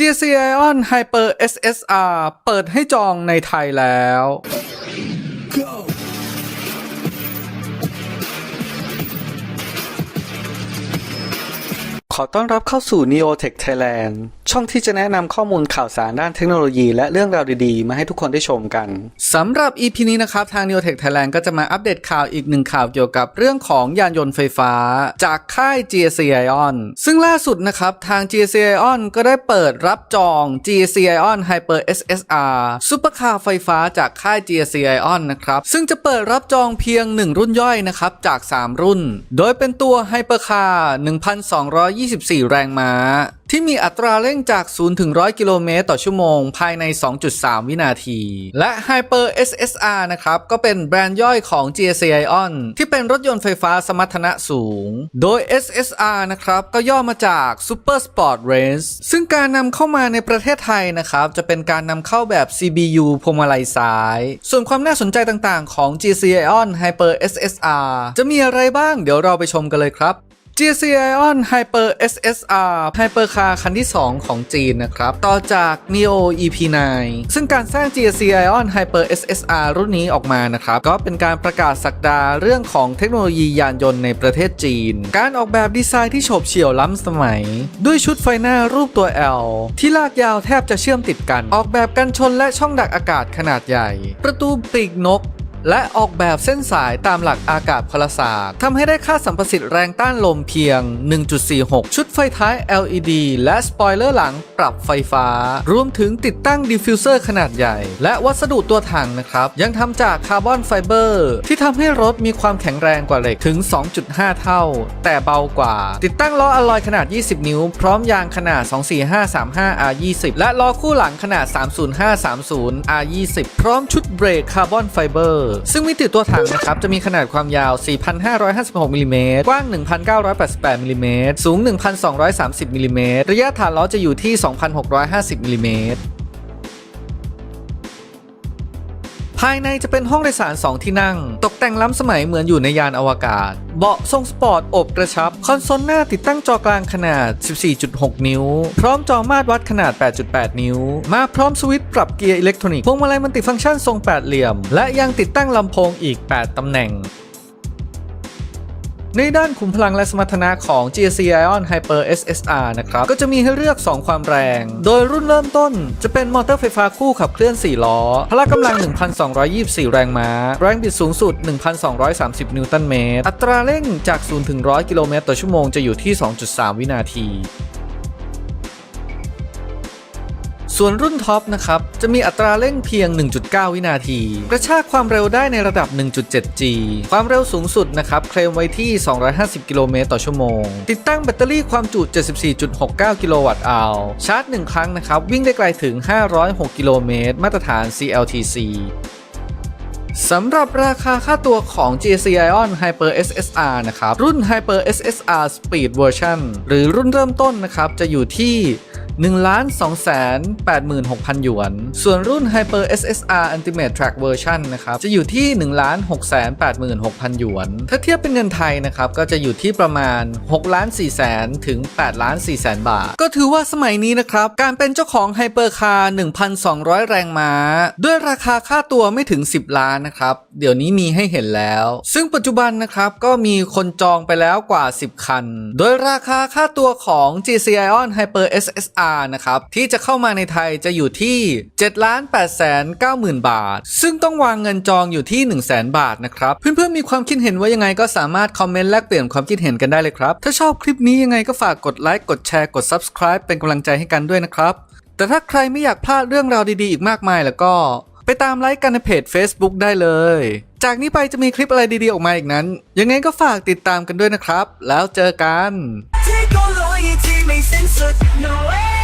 GC Ion Hyper SSR เปิดให้จองในไทยแล้ว อต้อนรับเข้าสู่ Neotech Thailand ช่องที่จะแนะนำข้อมูลข่าวสารด้านเทคโนโลยีและเรื่องราวดีๆ มาให้ทุกคนได้ชมกันสำหรับ EP นี้นะครับ ทาง Neotech Thailand ก็จะมาอัปเดตข่าวอีกหนึ่งข่าวเกี่ยวกับเรื่องของยานยนต์ไฟฟ้า จากค่าย GSC Ion ซึ่งล่าสุดนะครับ ทาง GSC Ion ก็ได้เปิดรับจอง GSC Ion Hyper SSR ซุปเปอร์คาร์ไฟฟ้าจากค่าย GSC Ion นะครับซึ่งจะเปิดรับจองเพียง 1 รุ่นย่อยนะครับจาก 3 รุ่น โดยเป็นตัว Hypercar 124 แรงม้า ที่มีอัตราเร่งจาก 0 ถึง 100 กิโลเมตรต่อชั่วโมง ภายใน 2.3 วินาที และ Hyper SSR นะครับ ก็เป็นแบรนด์ย่อยของ GSC Ion ที่เป็นรถยนต์ไฟฟ้าสมรรถนะสูง โดย SSR นะครับ ก็ย่อมาจาก Super Sport Race ซึ่งการนำเข้ามาในประเทศไทยนะครับ จะเป็นการนำเข้าแบบ CBU พวงมาลัยซ้าย ส่วนความน่าสนใจต่างๆ ของ GSC Ion Hyper SSR จะมีอะไรบ้างเดี๋ยวเราไปชมกันเลยครับ GCION Hyper SSR Hypercar คันที่ 2 ของจีนนะครับ ต่อจาก Neo EP9 ซึ่งการสร้าง GCION Hyper SSR รุ่นนี้ออกมานะครับ ก็เป็นการประกาศสักดาเรื่องของเทคโนโลยียานยนต์ในประเทศจีน การออกแบบดีไซน์ที่โฉบเฉี่ยวล้ำสมัย ด้วยชุดไฟหน้ารูปตัว L ที่ลากยาวแทบจะเชื่อมติดกัน ออกแบบกันชนและช่องดักอากาศขนาดใหญ่ ประตูปีกนก และออกแบบเส้นสายตามหลักอากาศพลศาสตร์ทำให้ได้ค่าสัมประสิทธิ์แรงต้านลมเพียง 1.46 ชุดไฟท้าย LED และสปอยเลอร์หลังปรับไฟฟ้า รวมถึงติดตั้งดิฟฟิวเซอร์ขนาดใหญ่ และวัสดุตัวถังนะครับ ยังทำจากคาร์บอนไฟเบอร์ ที่ทำให้รถมีความแข็งแรงกว่าเหล็กถึง 2.5 เท่า แต่เบากว่า ติดตั้งล้ออะลอยขนาด 20 นิ้ว พร้อมยางขนาด 24535 R20 และล้อคู่หลังขนาด 30530 R20 พร้อมชุดเบรกคาร์บอนไฟเบอร์ซึ่งมิติตัวถังนะครับจะมีขนาดความยาว 4,556มิลลิเมตรกว้าง 1,988มิลลิเมตรสูง 1,230มิลลิเมตรระยะฐานล้อจะอยู่ที่ 2,650มิลลิเมตร ภายในจะเป็นห้องโดยสาร 2 ที่นั่ง ตกแต่งล้ำสมัยเหมือนอยู่ในยานอวกาศ เบาะทรงสปอร์ตอบกระชับ คอนโซลหน้าติดตั้งจอกลางขนาด 14.6 นิ้ว พร้อมจอมาตรวัดขนาด 8.8 นิ้ว มาพร้อมสวิตช์ปรับเกียร์อิเล็กทรอนิกส์พวงมาลัยมันติฟังก์ชันทรงแปดเหลี่ยม และยังติดตั้งลำโพงอีก 8ตำแหน่ง ในด้านขุมพลังและสมรรถนะของ GC Ion Hyper SSR นะครับ ก็จะมีให้เลือก 2 ความแรง โดยรุ่นเริ่มต้นจะเป็นมอเตอร์ไฟฟ้าคู่ขับเคลื่อน 4 ล้อ พละกำลัง 1,224 แรงม้า แรงบิดสูงสุด 1,230 นิวตันเมตร อัตราเร่งจาก 0 ถึง 100 กิโลเมตรต่อชั่วโมงจะอยู่ที่ 2.3 วินาที ส่วนรุ่นท็อปนะครับ จะมีอัตราเร่งเพียง 1.9 วินาที กระชากความเร็วได้ในระดับ 1.7G ความเร็วสูงสุดนะครับ เคลมไว้ที่ 250 กิโลเมตรต่อชั่วโมง ติดตั้งแบตเตอรี่ความจุ 74.69 กิโลวัตต์อาวชาร์จ 1 ครั้งนะครับ วิ่งได้ไกลถึง 506 กิโลเมตร มาตรฐาน CLTC สำหรับราคาค่าตัวของ GC Ion Hyper SSR นะครับ รุ่น Hyper SSR Speed Version หรือรุ่นเริ่มต้นนะครับ จะอยู่ที่ 1 2 8 6 0 0 0 หยวน ส่วนรุ่น Hyper SSR Ultimate Track Version นะครับ จะอยู่ที่ 1 6 8 6 0 0 0 หยวน ถ้าเทียบเป็นเงินไทยนะครับ ก็จะอยู่ที่ประมาณ6ล้าน4แสนถึง8ล้าน4แสนบาท ก็ถือว่าสมัยนี้นะครับ การเป็นเจ้าของ Hypercar 1,200 แรงม้า ด้วยราคาค่าตัวไม่ถึง 10 ล้านนะครับ เดี๋ยวนี้มีให้เห็นแล้ว ซึ่งปัจจุบันนะครับก็มีคนจองไปแล้วกว่า 10 คัน โดยราคาค่าตัวของ GC Ion Hyper SSR นะครับที่จะเข้ามาในไทยจะอยู่ที่7ล้าน8แสน9หมื่นบาท ซึ่งต้องวางเงินจองอยู่ที่1 0 0 0 0แบาทนะครับเพื่อนๆมีความคิดเห็นว่ายังไงก็สามารถคอมเมนต์แลกเปลี่ยนความคิดเห็นกันได้เลยครับ ถ้าชอบคลิปนี้ยังไงก็ฝากกดไลค์กดแชร์กด Subscribe เป็นกำลังใจให้กันด้วยนะครับแต่ถ้าใครไม่อยากพลาดเรื่องราวดีๆอีกมากมายแล้วก็ไปตามไลค์กันในเพจ Facebook ได้เลย จากนี้ไปจะมีคลิปอะไรดีๆออกมาอีกนั้น ยังไงก็ฝากติดตามกันด้วยนะครับ แล้วเจอกัน no way ในโลกของพรุ่งนี้ที่เราจะสร้างไปด้วยกัน